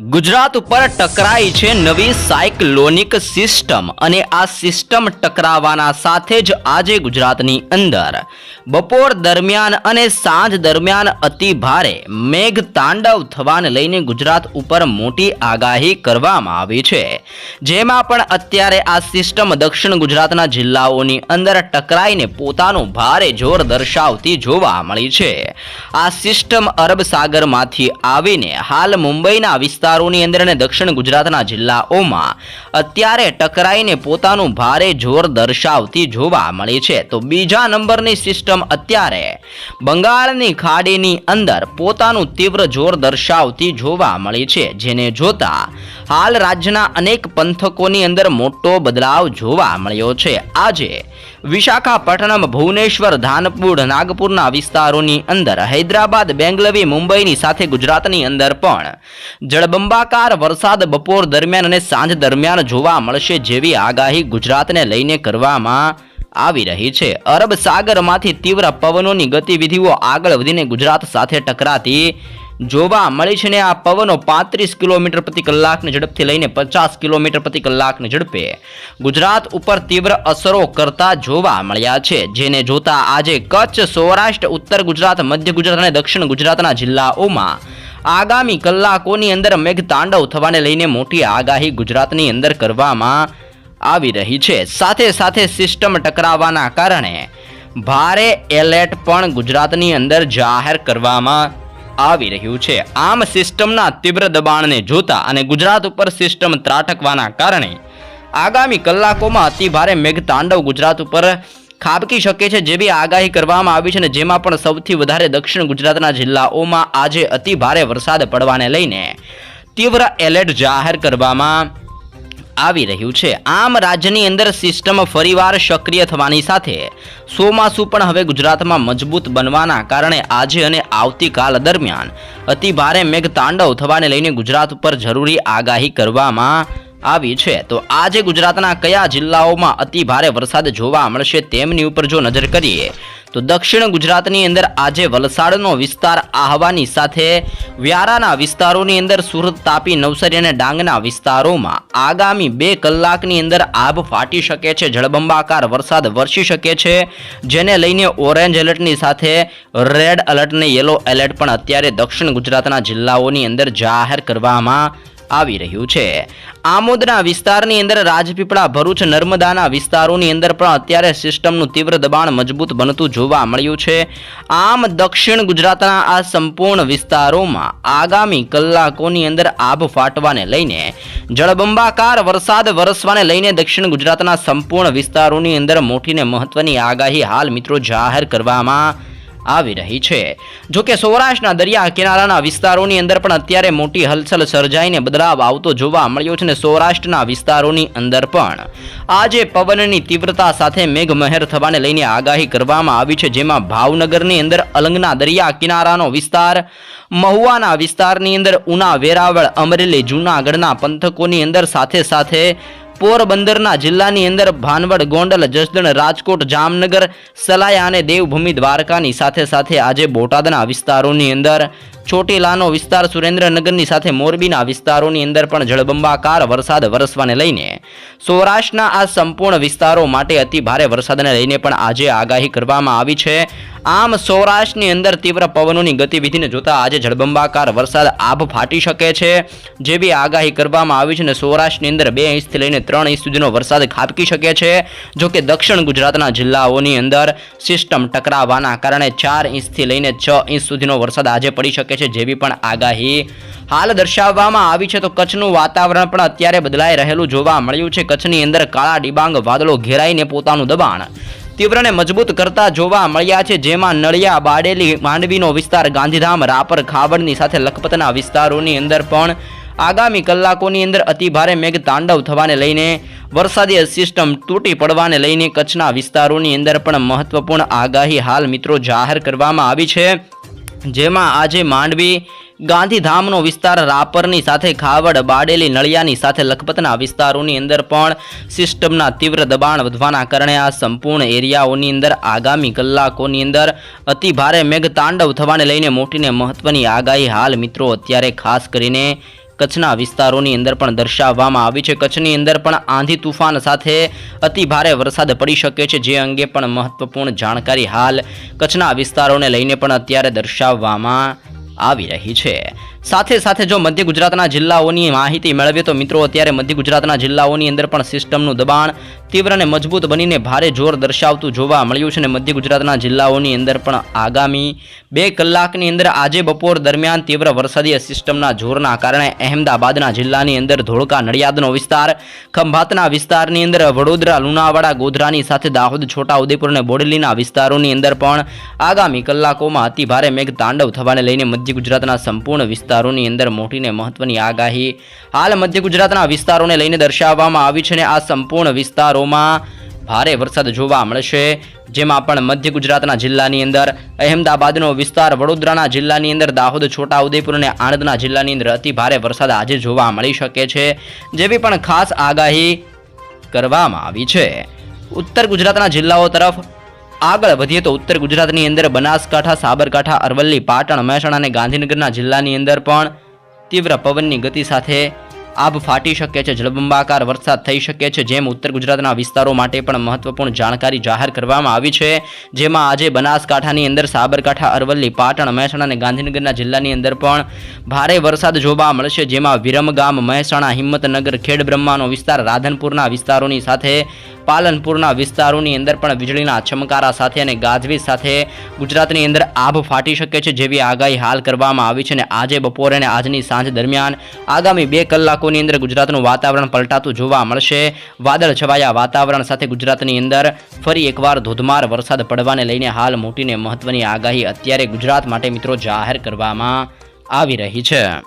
ગુજરાત ઉપર ટકરાઈ છે નવી સાયક્લોનિક સિસ્ટમ અને આ સિસ્ટમ ટકરાવાના સાથે જ આજે ગુજરાતની અંદર. બપોર દરમિયાન અને સાંજ દરમિયાન અતિ ભારે મેઘ તાંડવ થવાને લઈને ગુજરાત ઉપર મોટી આગાહી કરવામાં આવી છે. જેમાં પણ અત્યારે આ સિસ્ટમ દક્ષિણ ગુજરાતના જિલ્લાઓની અંદર ટકરાઈને પોતાનું ભારે જોર દર્શાવતી જોવા મળી છે. આ સિસ્ટમ અરબ સાગરમાંથી આવીને હાલ મુંબઈના વિસ્તારોની અંદર અને દક્ષિણ ગુજરાતના જિલ્લાઓમાં અત્યારે ટકરાઈને પોતાનું ભારે જોર દર્શાવતી જોવા મળી છે. તો બીજા નંબરની સિસ્ટમ અત્યારે બંગાળની ખાડીની અંદર પોતાનું તીવ્ર જોર દર્શાવતી જોવા મળી છે. જેને જોતા હાલ રાજ્યના અનેક પંથકોની અંદર મોટો બદલાવ જોવા મળ્યો છે. આજે વિશાખાપટ્ટનમ, ભુવનેશ્વર, ધાનપુર, નાગપુરના વિસ્તારોની અંદર હૈદરાબાદ, બેંગલવી, મુંબઈની સાથે ગુજરાતની અંદર પણ જળબંબાકાર વરસાદ બપોર દરમિયાન અને સાંજ દરમિયાન જોવા મળશે જેવી આગાહી ગુજરાતને લઈને કરવામાં આવી રહી છે. અરબ સાગરમાંથી તીવ્ર પવનોની ગતિવિધિઓ આગળ વધીને ગુજરાત સાથે ટકરાતી જોવા મળી છે ને આ પવનો પાંત્રીસ કિલોમીટર પ્રતિ કલાકની ઝડપથી લઈને પચાસ કિલોમીટર પ્રતિ કલાકની ઝડપે ગુજરાત ઉપર તીવ્ર અસરો કરતા જોવા મળ્યા છે. જેને જોતા આજે કચ્છ, સૌરાષ્ટ્ર, ઉત્તર ગુજરાત, મધ્ય ગુજરાત અને દક્ષિણ ગુજરાતના જિલ્લાઓમાં આગામી કલાકોની અંદર મેઘતાંડવ થવાને લઈને મોટી આગાહી ગુજરાતની અંદર કરવામાં આવી રહી છે. સાથે સાથે સિસ્ટમ ટકરાવાના કારણે ભારે એલર્ટ પણ ગુજરાતની અંદર જાહેર કરવામાં આવી રહ્યું છે. આમ સિસ્ટમના તીવ્ર દબાણને જોતા અને ગુજરાત ઉપર સિસ્ટમ ત્રાટકવાના કારણે આગામી કલાકોમાં અતિભારે મેઘતાંડવ ગુજરાત ઉપર ખાબકી શકે છે જેવી આગાહી કરવામાં આવી છે અને જેમાં પણ સૌથી વધારે દક્ષિણ ગુજરાતના જિલ્લાઓમાં આજે અતિ ભારે વરસાદ પડવાને લઈને તીવ્ર એલર્ટ જાહેર કરવામાં આવી રહ્યું છે. આમ રાજ્યની અંદર સિસ્ટમ ફરીવાર સક્રિય થવાની સાથે ચોમાસું પણ હવે ગુજરાતમાં મજબૂત બનવાના કારણે આજે અને આવતીકાલ દરમિયાન અતિ ભારે મેઘ તાંડવ થવાને લઈને ગુજરાત ઉપર જરૂરી આગાહી કરવામાં આવી છે. તો આજે ગુજરાતના કયા જિલ્લાઓમાં અતિ ભારે વરસાદ જોવા મળશે તેમની ઉપર જો નજર કરીએ, તો દક્ષિણ ગુજરાતની અંદર આજે વલસાડનો વિસ્તાર આહવાની સાથે વ્યારાના વિસ્તારોની અંદર સુરત તાપી નવસારી અને ડાંગના વિસ્તારોમાં આગામી બે કલાકની અંદર આભ ફાટી શકે છે, જળબંબાકાર વરસાદ વરસી શકે છે, જેને લઈને ઓરેન્જ એલર્ટની સાથે રેડ એલર્ટ અને યલો એલર્ટ પણ અત્યારે દક્ષિણ ગુજરાતના જિલ્લાઓની અંદર જાહેર કરવામાં આવી રહ્યું છે. આમોદના વિસ્તારની અંદર રાજપીપળા ભરૂચ નર્મદાના વિસ્તારોની અંદર પણ અત્યારે સિસ્ટમનું તીવ્ર દબાણ મજબૂત બનતું જોવા મળ્યું છે. આમ દક્ષિણ ગુજરાતના આ સંપૂર્ણ વિસ્તારોમાં આગામી કલાકોની અંદર આભ ફાટવાને લઈને, જળબંબાકાર વરસાદ વરસવાને લઈને દક્ષિણ ગુજરાતના સંપૂર્ણ વિસ્તારોની અંદર મોટીને મહત્વની આગાહી હાલ મિત્રો જાહેર કરવામાં આવી રહી છે. જોકે સૌરાષ્ટ્રના દરિયા કિનારાના વિસ્તારોની અંદર પણ અત્યારે મોટી હલચલ સર્જાઈને બદલાવ આવતો જોવા મળ્યો છે અને સૌરાષ્ટ્રના વિસ્તારોની અંદર પણ. આજે પવનની તીવ્રતા સાથે મેઘમહેર થવાને લઈને આગાહી કરવામાં આવી છે, જેમાં ભાવનગરની અંદર અલંગના દરિયા કિનારાનો વિસ્તાર, મહુવાના વિસ્તારની અંદર ઉના વેરાવળ, અમરેલી, જૂનાગઢના પંથકોની અંદર સાથે સાથે પોરબંદરના જિલ્લાની અંદર ભાનવડ, ગોંડલ, જસદણ, રાજકોટ, જામનગર, સલાયા અને દેવભૂમિ દ્વારકાની સાથે સાથે આજે બોટાદના વિસ્તારોની અંદર ચોટીલાનો વિસ્તાર સુરેન્દ્રનગરની સાથે મોરબીના વિસ્તારોની અંદર પણ જળબંબાકાર વરસાદ વરસવાને લઈને સૌરાષ્ટ્રના આ સંપૂર્ણ વિસ્તારો માટે અતિ ભારે વરસાદને લઈને પણ આજે આગાહી કરવામાં આવી છે. આમ સૌરાષ્ટ્રની અંદર તીવ્ર પવનોની ગતિવિધિને જોતા આજે જળબંબાકાર વરસાદ આભ ફાટી શકે છે જેવી આગાહી કરવામાં આવી છે અને સૌરાષ્ટ્રની અંદર બે ઇંચથી લઈને ત્રણ ઇંચ સુધીનો વરસાદ ખાબકી શકે છે. જો કે દક્ષિણ ગુજરાતના જિલ્લાઓની અંદર સિસ્ટમ ટકરાવાના કારણે ચાર ઇંચથી લઈને છ ઇંચ સુધીનો વરસાદ આજે પડી શકે છે. જેવી પણ આગાહી હાલ દર્શાવવામાં આવી છે. તો કચ્છનું વાતાવરણ પણ અત્યારે બદલાઈ રહેલું જોવા મળ્યું છે. કચ્છની અંદર કાળા ડિબાંગ વાદળો ઘેરાઈને પોતાનું દબાણ તીવ્રને મજબૂત કરતા જોવા મળ્યા છે. જેમાં નળિયા, બાડેલી, માંડવીનો વિસ્તાર, ગાંધીધામ, રાપર, ખાવડની સાથે લખપતના વિસ્તારોની અંદર પણ આગામી કલાકોની અંદર અતિભારે મેઘ તાંડવ થવાને લઈને વરસાદી સિસ્ટમ તૂટી પડવાને લઈને કચ્છના વિસ્તારોની અંદર પણ મહત્વપૂર્ણ આગાહી હાલ મિત્રો જાહેર કરવામાં આવી છે. જેમાં આજે માંડવી, ગાંધીધામનો વિસ્તાર રાપરની સાથે ખાવડ, બાડેલી, નળિયાની સાથે લખપતના વિસ્તારોની અંદર પણ સિસ્ટમના તીવ્ર દબાણ વધવાના કારણે આ સંપૂર્ણ એરિયાઓની અંદર આગામી કલાકોની અંદર અતિ ભારે મેઘતાંડવ થવાને લઈને મોટીને મહત્વની આગાહી હાલ મિત્રો અત્યારે ખાસ કરીને કચ્છના વિસ્તારોની અંદર પણ દર્શાવવામાં આવી છે. કચ્છની અંદર પણ આંધી તુફાન સાથે અતિ ભારે વરસાદ પડી શકે છે, જે અંગે પણ મહત્વપૂર્ણ જાણકારી હાલ કચ્છના વિસ્તારોને લઈને પણ અત્યારે દર્શાવવામાં આવી રહી છે. સાથે સાથે જો મધ્ય ગુજરાતના જિલ્લાઓની માહિતી મેળવીએ તો મિત્રો અત્યારે મધ્ય ગુજરાતના જિલ્લાઓની અંદર પણ સિસ્ટમનું દબાણ તીવ્ર અને મજબૂત બનીને ભારે જોર દર્શાવતું જોવા મળ્યું છે અને મધ્ય ગુજરાતના જિલ્લાઓની અંદર પણ આગામી બે કલાકની અંદર આજે બપોર દરમિયાન તીવ્ર વરસાદી સિસ્ટમના જોરના કારણે અહેમદાબાદના જિલ્લાની અંદર ધોળકા નડિયાદનો વિસ્તાર, ખંભાતના વિસ્તારની અંદર વડોદરા, લુણાવાડા, ગોધરાની સાથે દાહોદ, છોટાઉદેપુર અને બોડેલીના વિસ્તારોની અંદર પણ આગામી કલાકોમાં અતિભારે મેઘ તાંડવ થવાને લઈને મધ્ય ગુજરાતના સંપૂર્ણ વિસ્તારોની અંદર મોટીને મહત્વની આગાહી. હાલ મધ્ય ગુજરાતના વિસ્તારોને લઈને દર્શાવવામાં આવી છે અને આ સંપૂર્ણ વિસ્તારોમાં ભારે વરસાદ જોવા મળશે. જેમાં પણ મધ્ય ગુજરાતના જિલ્લાની અંદર અહેમદાબાદનો વિસ્તાર, વડોદરાના જિલ્લાની અંદર દાહોદ, છોટાઉદેપુર અને આણંદના જિલ્લાની અંદર અતિ ભારે વરસાદ આજે જોવા મળી શકે છે. જેવી પણ ખાસ આગાહી કરવામાં આવી છે. ઉત્તર ગુજરાતના જિલ્લાઓ તરફ આગળ વધીએ તો ઉત્તર ગુજરાતની અંદર બનાસકાંઠા, સાબરકાંઠા, અરવલ્લી, પાટણ, મહેસાણા અને ગાંધીનગરના જિલ્લાની અંદર પણ તીવ્ર પવનની ગતિ સાથે આભ ફાટી શકે છે, જળબંબાકાર વરસાદ થઈ શકે છે, જેમ ઉત્તર ગુજરાતના વિસ્તારો માટે પણ મહત્વપૂર્ણ જાણકારી જાહેર કરવામાં આવી છે. જેમાં આજે બનાસકાંઠાની અંદર સાબરકાંઠા, અરવલ્લી, પાટણ, મહેસાણા અને ગાંધીનગરના જિલ્લાની અંદર પણ ભારે વરસાદ જોવા મળશે. જેમાં વિરમગામ, મહેસાણા, હિંમતનગર, ખેડબ્રહ્માનો વિસ્તાર, રાધનપુરના વિસ્તારોની સાથે પાલનપુરના વિસ્તારોની અંદર પણ વીજળીના ચમકારા સાથે અને ગાજવીજ સાથે ગુજરાતની અંદર આભ ફાટી શકે છે જેવી આગાહી હાલ કરવામાં આવી છે અને આજે બપોરે અને આજની સાંજ દરમિયાન આગામી બે કલાકોની અંદર ગુજરાતનું વાતાવરણ પલટાતું જોવા મળશે. વાદળ છવાયા વાતાવરણ સાથે ગુજરાતની અંદર ફરી એકવાર ધોધમાર વરસાદ પડવાને લઈને હાલ મોટીને મહત્વની આગાહી અત્યારે ગુજરાત માટે મિત્રો જાહેર કરવામાં આવી રહી છે.